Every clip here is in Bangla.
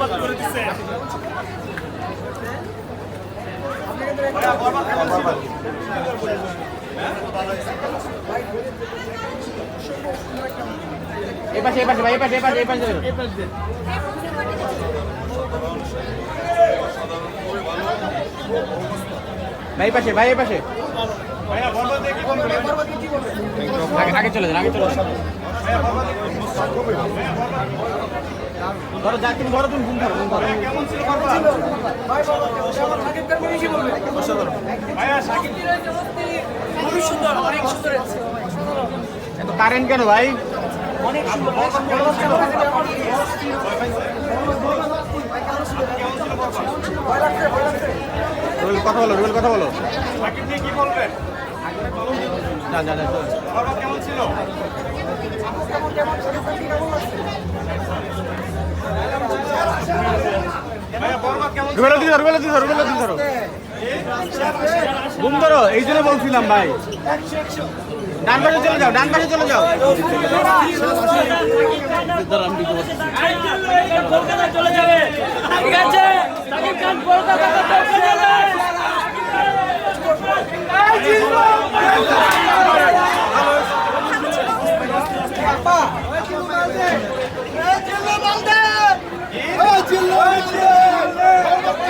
বরবাদ করে দিচ্ছে এই পাশে এই পাশে ভাই এই পাশে এই পাশে এই পাশে। এই পাশ। ভাই পাশে ভাই এই পাশে। আগে চলে যান আগে চলে যান। ধরো যা তুমি ধরো তুমি ঘুম ধরো ঘুম ধরো কেমন ছিল এত কারেন্ট কেন ভাই অনেক রুবেল কথা বলো রুবেল কথা বলো সাকিব নিয়ে কি বলবেন কেমন ছিল কেমন দিকে ধরো, এই জন্য বলছিলাম ভাই। ডান পাশে চলে যাও, ডান পাশে চলে যাও। চলে যাবে ঠিক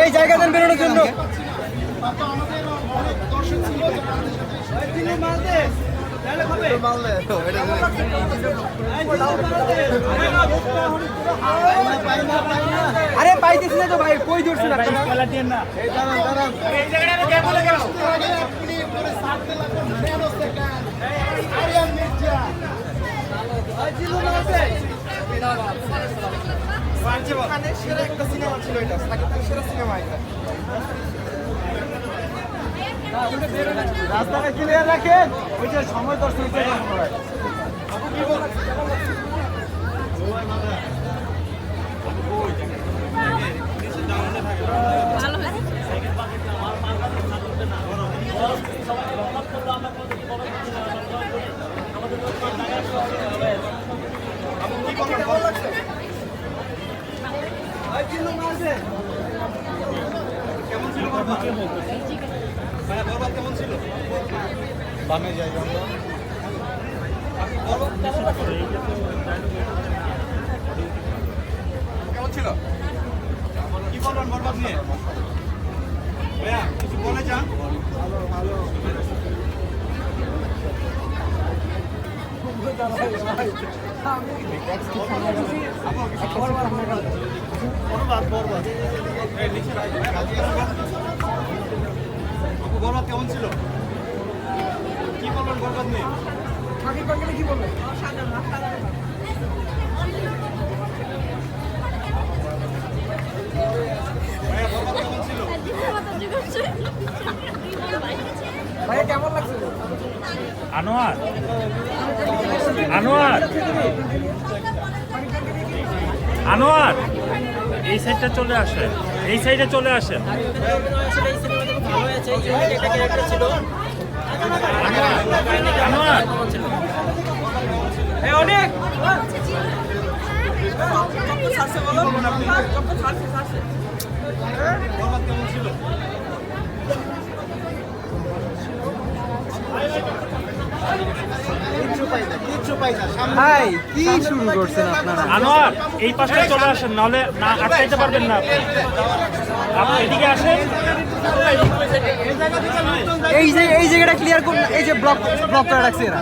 এই জায়গা দেন বেরোনোর জন্য। আরে পাইতেছি না তো ভাই, কই ধরছি না? এই জায়গাটা সেরা একটা সিনেমা ছিল এটা সাকিবের সেরা সিনেমা এটা। রাস্তাটা ক্লিয়ার রাখেন। ওই যে সময় দর্শন কি ছিল বরবাদ ভাইয়া বরবাদ আমরা। কেমন ছিল? কি বলবেন বরবাদ নিয়ে? ভাইয়া কিছু বলে যান। এই নিচে রাখ, ভাই, বরবাদ কেমন ছিল? কি বলবেন বরবাদ নিয়ে? ভাইয়া কেমন লাগছে আনোয়ার আনোয়ার। আনোয়ার এই সাইডটা চলে আসে এই সাইডে চলে আসেন। ভালো হয়েছে একটা ক্যারেক্টার ছিল। অনেক! ভাই কি শুরু করছেন আপনারা? আনোয়ার এই পাশটা চলে আসেন নাহলে না আটকাইতে পারবেন না আপনি এদিকে আসেন। এই যে এই জায়গাটা ক্লিয়ার করুন এই যে ব্লক ব্লক করে রাখছে এরা।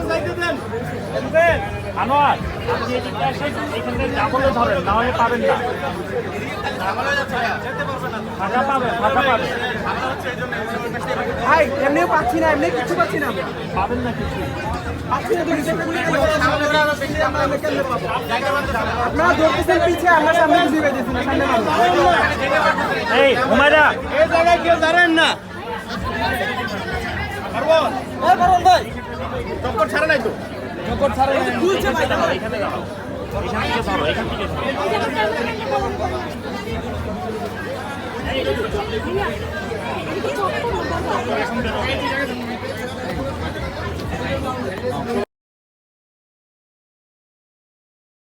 আনোয়ার আপনি এদিকে আসেন ডাবলে ধরেন নাহলে পাবেন না। ফাঁকা পাবেন ফাঁকা পাবেন ভাই এমনিও পাচ্ছি না এমনি কিছু পাচ্ছি না। পাবেন না কিছু। এই হুমায়রা এই জায়গায় কেউ দাঁড়ান না চক্কর ছাড়া নাই তো এখানে দাঁড়াও এখান থেকে ধরো এখান থেকে ধরো। 頑張れ。